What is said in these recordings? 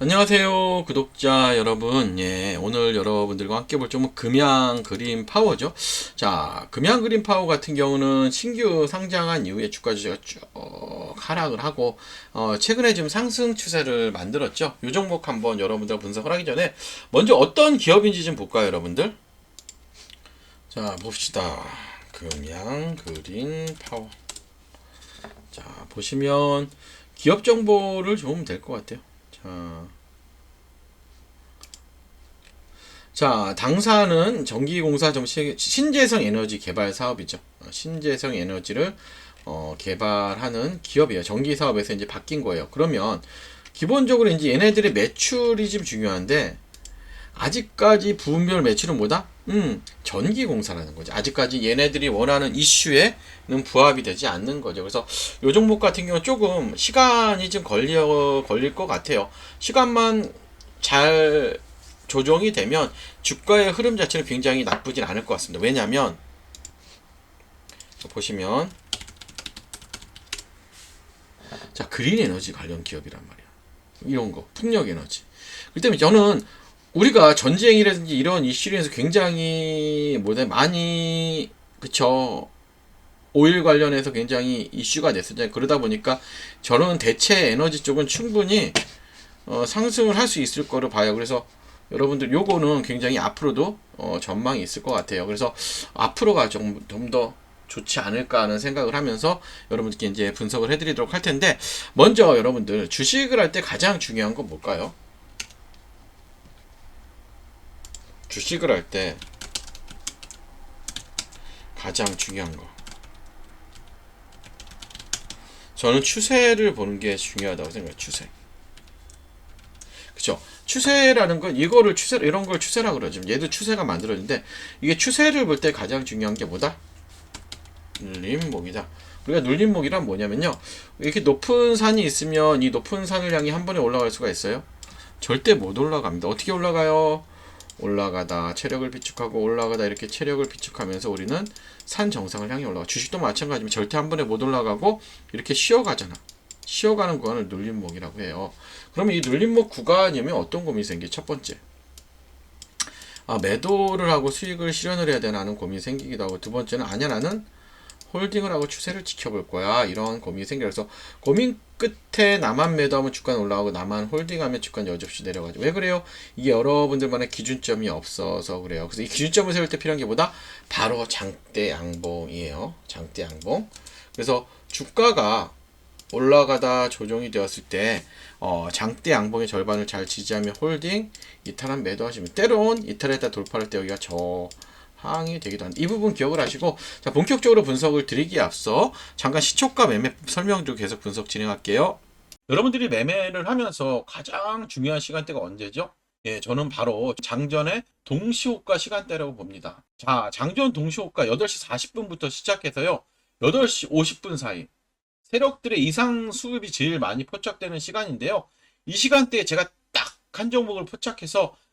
안녕하세요 구독자 여러분. 예 오늘 여러분들과 함께 볼 점은 금양 그린 파워죠. 자 금양 그린 파워 같은 경우는 신규 상장한 이후에 주가 주제가 쭉 하락을 하고 어 최근에 지금 상승 추세를 만들었죠. 요 종목 한번 여러분들 분석을 하기 전에 먼저 어떤 기업인지 좀 볼까요 여러분들? 자 봅시다. 금양 그린 파워. 자 보시면 기업 정보를 좀될것 같아요 자, 자, 당사는 전기공사 점 시- 신재생 에너지 개발 사업이죠. 어, 신재생 에너지를 어, 개발하는 기업이에요. 전기 사업에서 이제 바뀐 거예요. 그러면 기본적으로 이제 얘네들의 매출이 좀 중요한데 아직까지 부분별 매출은 뭐다? 음, 전기 공사라는 거죠. 아직까지 얘네들이 원하는 이슈에는 부합이 되지 않는 거죠. 그래서 요 종목 같은 경우는 조금 시간이 좀 걸려 걸릴 것 같아요. 시간만 잘 조정이 되면 주가의 흐름 자체는 굉장히 나쁘진 않을 것 같습니다. 왜냐하면 보시면 자 그린 에너지 관련 기업이란 말이야. 이런 거 풍력 에너지. 그 때문에 저는 우리가 전쟁이라든지 이런 이슈에서 굉장히 뭐다 많이 그쵸 오일 관련해서 굉장히 이슈가 됐었잖아요. 그러다 보니까 저는 대체 에너지 쪽은 충분히 어, 상승을 할 수 있을 거로 봐요. 그래서 여러분들 요거는 굉장히 앞으로도 어, 전망이 있을 것 같아요. 그래서 앞으로가 좀더 좋지 않을까 하는 생각을 하면서 여러분들께 이제 분석을 해드리도록 할 텐데 먼저 여러분들 주식을 할 때 가장 중요한 건 뭘까요? 주식을 할 때 가장 중요한 거. 저는 추세를 보는 게 중요하다고 생각해요. 추세. 그쵸? 추세라는 건 이거를 추세 이런 걸 추세라 그러죠. 얘도 추세가 만들어진데 이게 추세를 볼 때 가장 중요한 게 뭐다? 눌림목이다. 우리가 눌림목이란 뭐냐면요. 이렇게 높은 산이 있으면 이 높은 산을 향해 한 번에 올라갈 수가 있어요. 절대 못 올라갑니다. 어떻게 올라가요? 올라가다 체력을 비축하고 올라가다 이렇게 체력을 비축하면서 우리는 산 정상을 향해 올라가. 주식도 마찬가지면 절대 한 번에 못 올라가고 이렇게 쉬어가잖아. 쉬어가는 구간을 눌림목이라고 해요. 그러면 이 눌림목 구간이면 어떤 고민이 생기? 첫 번째. 아, 매도를 하고 수익을 실현을 해야 되나 하는 고민이 생기기도 하고 두 번째는 아니야 나는 홀딩을 하고 추세를 지켜볼 거야 이런 고민이 생겨요. 그래서 고민 끝에 나만 매도하면 주가는 올라가고 나만 홀딩하면 주가는 여지없이 내려가죠. 왜 그래요? 이게 여러분들만의 기준점이 없어서 그래요. 그래서 이 기준점을 세울 때 필요한 게 뭐다? 바로 장대 양봉이에요. 장대 양봉. 그래서 주가가 올라가다 조정이 되었을 때 어, 장대 양봉의 절반을 잘 지지하며 홀딩 이탈한 매도하시면 때론 이탈했다 돌파할 때 여기가 저 항이 되기도 합니다. 이 부분 기억을 하시고 자 본격적으로 분석을 드리기에 앞서 잠깐 시초가 매매 설명 좀 계속 분석 진행할게요. 여러분들이 매매를 하면서 가장 중요한 시간대가 언제죠? 예, 저는 바로 장전의 동시호가 시간대라고 봅니다. 자, 장전 동시호가 8시 40분부터 시작해서요. 8시 50분 사이 세력들의 이상 수급이 제일 많이 포착되는 시간인데요. 이 시간대에 제가 딱 한 종목을 포착해서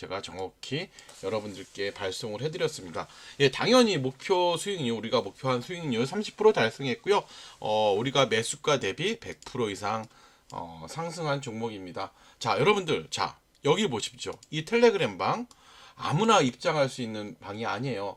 제가 정확히 여러분들께 발송을 해드렸습니다. 예 당연히 목표 수익률 우리가 목표한 수익률 30% 달성했고요. 어 우리가 매수가 대비 100% 이상 어, 상승한 종목입니다. 자 여러분들 자 여기 보십시오. 이 텔레그램 방 아무나 입장할 수 있는 방이 아니에요.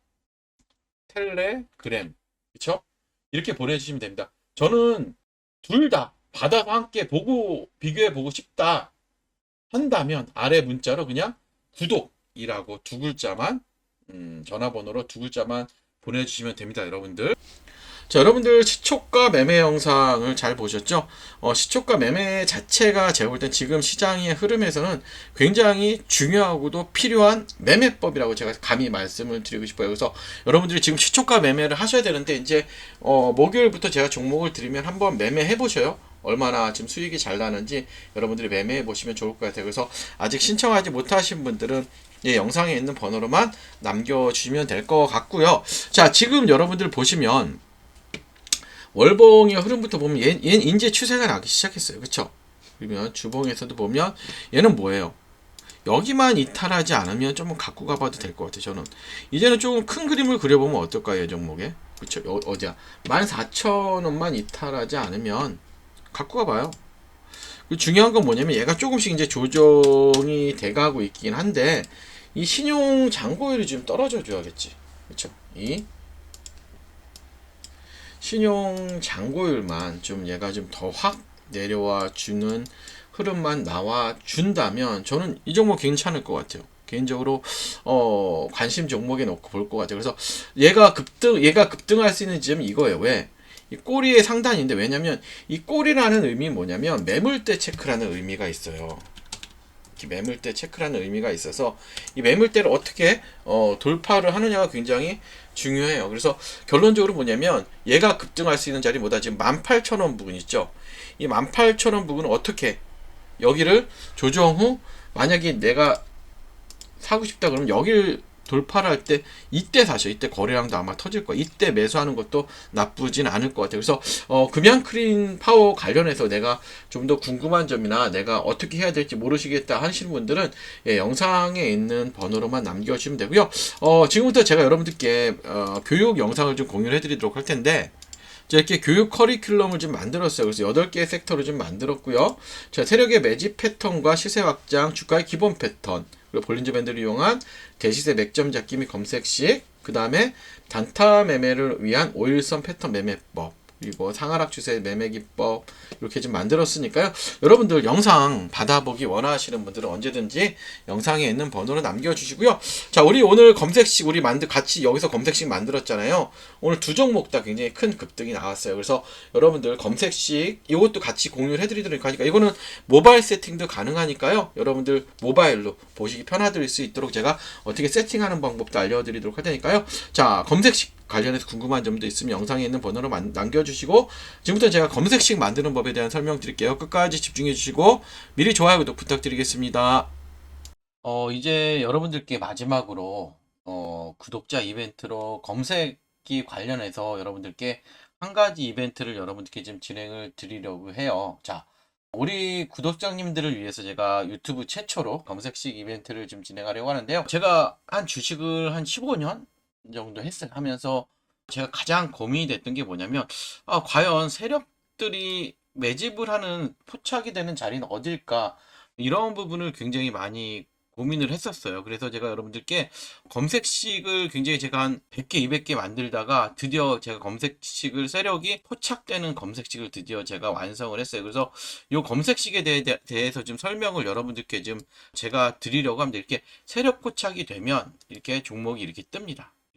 텔레그램 그쵸? 이렇게 보내주시면 됩니다. 저는 둘 다 받아서 함께 보고 비교해 보고 싶다 한다면 아래 문자로 그냥 구독이라고 두 글자만 음, 전화번호로 두 글자만 보내주시면 됩니다, 여러분들. 자, 여러분들 시초가 매매 영상을 잘 보셨죠? 어, 시초가 매매 자체가 제가 볼 땐 지금 시장의 흐름에서는 굉장히 중요하고도 필요한 매매법이라고 제가 감히 말씀을 드리고 싶어요. 그래서 여러분들이 지금 시초가 매매를 하셔야 되는데 이제 어, 목요일부터 제가 종목을 드리면 한번 매매해 보셔요. 얼마나 지금 수익이 잘 나는지 여러분들이 매매해 보시면 좋을 것 같아요. 그래서 아직 신청하지 못하신 분들은 예, 영상에 있는 번호로만 남겨주시면 될 것 같고요. 자, 지금 여러분들 보시면 월봉의 흐름부터 보면 얘, 얘는 이제 추세가 나기 시작했어요. 그쵸? 그러면 주봉에서도 보면 얘는 뭐예요? 여기만 이탈하지 않으면 좀 갖고 가봐도 될 것 같아요. 저는 이제는 조금 큰 그림을 그려보면 어떨까요? 이 종목에? 어, 어디야? 14,000원만 이탈하지 않으면 갖고 가봐요. 그 중요한 건 뭐냐면 얘가 조금씩 이제 조정이 돼가고 있긴 한데 이 신용 잔고율이 좀 떨어져 줘야겠지. 그쵸? 이 신용 잔고율만 좀 얘가 좀 더 확 내려와 주는 흐름만 나와 준다면 저는 이 종목 괜찮을 것 같아요. 개인적으로 어 관심 종목에 놓고 볼 것 같아요. 그래서 얘가 급등 얘가 급등할 수 있는 지점이 이거예요. 왜? 이 꼬리의 상단인데 왜냐면 이 꼬리라는 의미 뭐냐면 매물대 체크라는 의미가 있어요. 매물대 체크라는 의미가 있어서 이 매물대를 어떻게 어, 돌파를 하느냐가 굉장히 중요해요. 그래서 결론적으로 뭐냐면 얘가 급등할 수 있는 자리보다 지금 18,000원 부분 있죠. 이 18,000원 부분은 어떻게 여기를 조정 후 만약에 내가 사고 싶다 그러면 여기를 돌파를 할 때 이때 사셔. 이때 거래량도 아마 터질 거야. 이때 매수하는 것도 나쁘진 않을 것 같아요. 그래서 어, 금양 크린 파워 관련해서 내가 좀 더 궁금한 점이나 내가 어떻게 해야 될지 모르시겠다 하시는 분들은 예, 영상에 있는 번호로만 남겨주시면 되고요. 어, 지금부터 제가 여러분들께 어, 교육 영상을 좀 공유를 해드리도록 할 텐데 이렇게 교육 커리큘럼을 좀 만들었어요. 그래서 8개의 섹터를 좀 만들었고요. 자, 세력의 매집 패턴과 시세 확장, 주가의 기본 패턴, 그리고 볼린저 밴드를 이용한 대시세 맥점 잡기 및 검색식, 그 다음에 단타 매매를 위한 오일선 패턴 매매법, 그리고 상하락 추세 매매 기법 이렇게 좀 만들었으니까요. 여러분들 영상 받아보기 원하시는 분들은 언제든지 영상에 있는 번호를 남겨주시고요. 자, 우리 오늘 검색식 우리 만들 같이 여기서 검색식 만들었잖아요. 오늘 두 종목 다 굉장히 큰 급등이 나왔어요. 그래서 여러분들 검색식 이것도 같이 공유를 해드리도록 하니까 이거는 모바일 세팅도 가능하니까요. 여러분들 모바일로 보시기 편하실 수 있도록 제가 어떻게 세팅하는 방법도 알려드리도록 할 테니까요. 자, 검색식 관련해서 궁금한 점도 있으면 영상에 있는 번호로 만- 남겨주시고 지금부터 제가 검색식 만드는 법에 대한 설명 드릴게요. 끝까지 집중해 주시고 미리 좋아요 구독 부탁드리겠습니다. 어 이제 여러분들께 마지막으로 어 구독자 이벤트로 검색기 관련해서 여러분들께 한 가지 이벤트를 여러분들께 좀 진행을 드리려고 해요. 자, 우리 구독자님들을 위해서 제가 유튜브 최초로 검색식 이벤트를 좀 진행하려고 하는데요. 제가 한 주식을 한 15년 정도 했어요. 하면서 제가 가장 고민이 됐던 게 뭐냐면, 아, 과연 세력들이 매집을 하는 포착이 되는 자리는 어딜까? 이런 부분을 굉장히 많이 고민을 했었어요. 그래서 제가 여러분들께 검색식을 굉장히 제가 한 100개, 200개 만들다가 드디어 제가 검색식을 세력이 포착되는 검색식을 드디어 제가 완성을 했어요. 그래서 이 검색식에 대해, 대해서 좀 설명을 여러분들께 좀 제가 드리려고 합니다. 이렇게 세력 포착이 되면 이렇게 종목이 이렇게 뜹니다.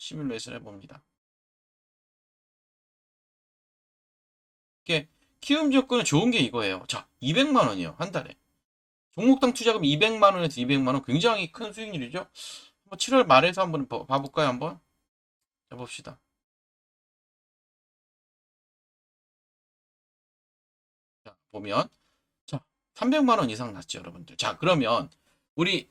시뮬레이션 해봅니다. 이게 키움 조건은 좋은 게 이거예요. 자, 200만 원이요. 한 달에. 종목당 투자금 200만 원에서 200만 원 굉장히 큰 수익률이죠. 한번 7월 말에서 한번 봐- 봐볼까요? 한번 해봅시다. 자, 보면 자, 300만 원 이상 났죠, 여러분들. 자, 그러면 우리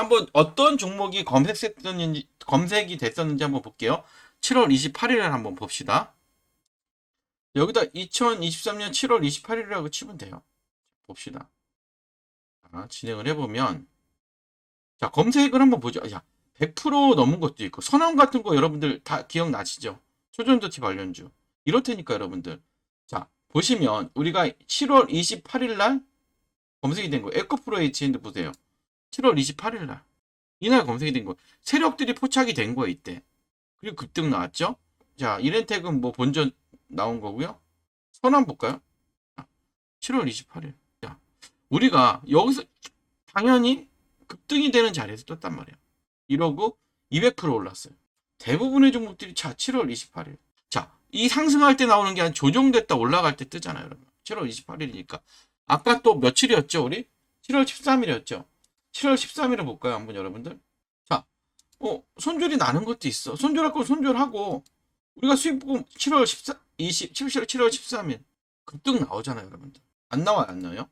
한번 어떤 종목이 검색됐었는지 검색이 됐었는지 한번 볼게요. 7월 28일을 한번 봅시다. 여기다 2023년 7월 28일이라고 치면 돼요. 봅시다. 자, 진행을 해보면 자 검색을 한번 보죠. 야, 100% 넘은 것도 있고 선언 같은 거 여러분들 다 기억나시죠? 초전도치 관련주 이렇다니까 여러분들. 자 보시면 우리가 7월 28일 날 검색이 된 거 에코프로 H엔드 보세요. 7월 28일 날 이날 검색이 된 거. 세력들이 포착이 된 거예요 이때. 그리고 급등 나왔죠. 자 이렌텍은 뭐 본전 나온 거고요. 선언 볼까요? 자, 7월 28일. 자 우리가 여기서 당연히 급등이 되는 자리에서 떴단 말이에요. 이러고 200% 올랐어요. 대부분의 종목들이 자 7월 28일. 자, 이 상승할 때 나오는 게 한 조정됐다 올라갈 때 뜨잖아요, 여러분. 7월 28일이니까. 아까 또 며칠이었죠, 우리? 7월 13일이었죠. 7월 13일을 볼까요, 한번 여러분들? 자, 어, 손절이 나는 것도 있어. 손절할 건 손절하고 우리가 수익 보고 7월 14, 20, 7월 7월 13일 급등 나오잖아요, 여러분들. 안 나와요, 안 나와요?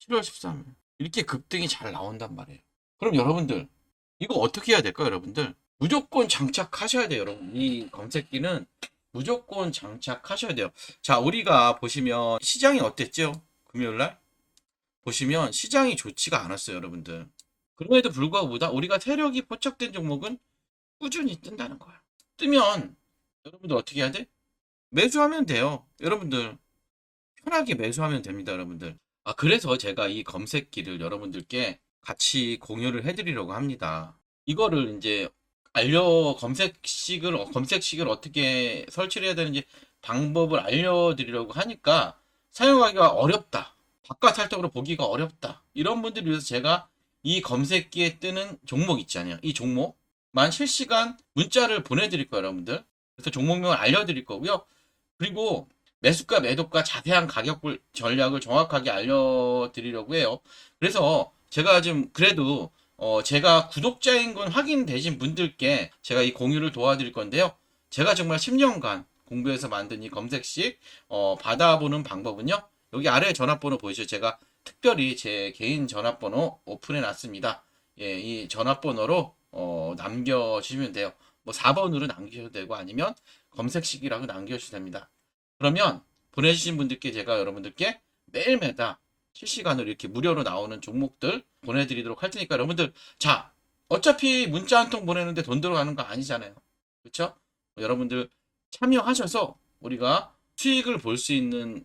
7월 13일. 이렇게 급등이 잘 나온단 말이에요. 그럼 여러분들 이거 어떻게 해야 될까요, 여러분들? 무조건 장착하셔야 돼요, 여러분. 이 검색기는 무조건 장착하셔야 돼요. 자, 우리가 보시면 시장이 어땠죠? 금요일 날 보시면 시장이 좋지가 않았어요, 여러분들. 그럼에도 불구하고 우리가 세력이 포착된 종목은 꾸준히 뜬다는 거야. 뜨면 여러분들 어떻게 해야 돼? 매수하면 돼요. 여러분들 편하게 매수하면 됩니다, 여러분들. 아, 그래서 제가 이 검색기를 여러분들께 같이 공유를 해드리려고 합니다. 이거를 이제 알려 검색식을 검색식을 어떻게 설치를 해야 되는지 방법을 알려드리려고 하니까 사용하기가 어렵다. 바깥 살짝으로 보기가 어렵다. 이런 분들을 위해서 제가 이 검색기에 뜨는 종목 있잖아요. 이 종목만 실시간 문자를 보내드릴 거예요, 여러분들. 그래서 종목명을 알려드릴 거고요. 그리고 매수가 매도가 자세한 가격을 전략을 정확하게 알려드리려고 해요. 그래서 제가 좀 그래도 어 제가 구독자인 건 확인되신 분들께 제가 이 공유를 도와드릴 건데요. 제가 정말 10년간 공부해서 만든 이 검색식 어 받아보는 방법은요. 여기 아래 전화번호 보이시죠? 제가 특별히 제 개인 전화번호 오픈해 놨습니다. 예, 이 전화번호로 어 남겨주시면 돼요. 뭐 4번으로 남기셔도 되고 아니면 검색식이라고 남겨주셔도 됩니다. 그러면 보내주신 분들께 제가 여러분들께 매일매달 실시간으로 이렇게 무료로 나오는 종목들 보내드리도록 할 테니까 여러분들 자 어차피 문자 한 통 보내는데 돈 들어가는 거 아니잖아요 그렇죠 여러분들 참여하셔서 우리가 수익을 볼 수 있는